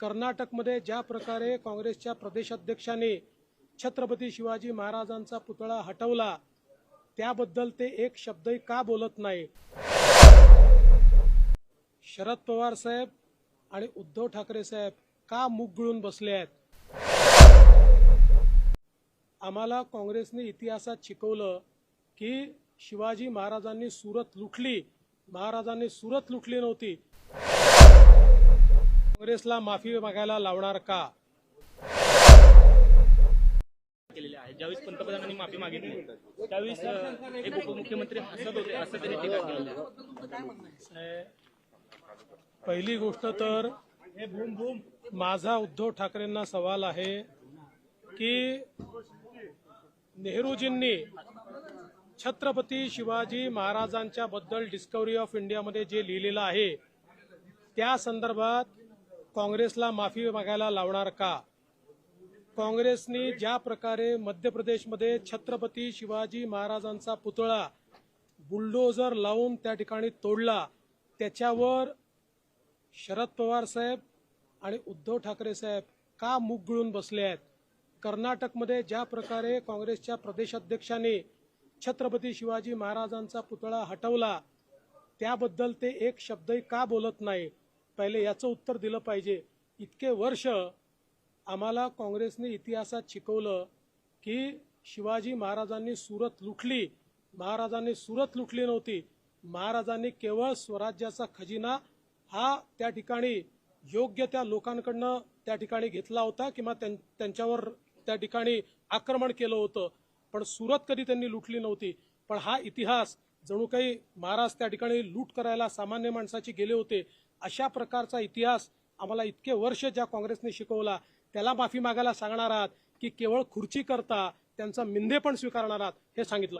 कर्नाटकमध्ये ज्या प्रकारे काँग्रेसच्या प्रदेशाध्यक्षांनी छत्रपती शिवाजी महाराजांचा पुतळा हटवला त्याबद्दल ते एक शब्दही का बोलत नाही शरद पवार साहेब आणि उद्धव ठाकरे साहेब का मुग गिळून बसले आहेत? आम्हाला काँग्रेसने इतिहासात शिकवलं की शिवाजी महाराजांनी सुरत लुटली महाराजांनी सुरत लुटली नव्हती. काँग्रेसला माफी मागायला लावणार का? केलेले आहे ज्यावेळेस पंतप्रधानांनी माफी मागितली त्यावेळेस अ, एक उपमुख्यमंत्री हसत होते असं त्यांनी टीका केलेली आहे. पहिली गोष्ट तर माझा उद्धव ठाकरेंना सवाल आहे की नेहरूजींनी छत्रपती शिवाजी महाराजांच्या बद्दल डिस्कवरी ऑफ इंडियामध्ये जे लिहिलेलं आहे त्या संदर्भात काँग्रेसला माफी मागायला लावणार का? काँग्रेसने ज्या प्रकारे मध्य प्रदेशमध्ये छत्रपती शिवाजी महाराजांचा पुतळा बुलडोजर लावून त्या ठिकाणी तोडला त्याच्यावर शरद पवार साहेब आणि उद्धव ठाकरे साहेब का मूग गळून बसले आहेत? कर्नाटकमध्ये ज्या प्रकारे काँग्रेसच्या प्रदेशाध्यक्षांनी छत्रपती शिवाजी महाराजांचा पुतळा हटवला त्याबद्दल ते एक शब्दही का बोलत नाही पहिले याचं उत्तर दिलं पाहिजे. इतके वर्ष आम्हाला काँग्रेसने इतिहासात शिकवलं की शिवाजी महाराजांनी सुरत लुटली. महाराजांनी सुरत लुटली नव्हती. महाराजांनी केवळ स्वराज्याचा खजिना हा त्या ठिकाणी योग्य त्या लोकांकडनं त्या ठिकाणी घेतला होता किंवा त्यां- त्यांच्यावर त्या ठिकाणी आक्रमण केलं होतं. पण सुरत कधी त्यांनी लुटली नव्हती. पण हा इतिहास जणू काही महाराज त्या ठिकाणी लूट करायला सामान्य माणसाची गेले होते अशा प्रकारचा इतिहास आम्हाला इतके वर्ष ज्या काँग्रेसने शिकवला त्याला माफी मागायला सांगणार आहात की केवळ खुर्ची करता त्यांचा मिंदे पण स्वीकारणार आहात हे सांगितलं.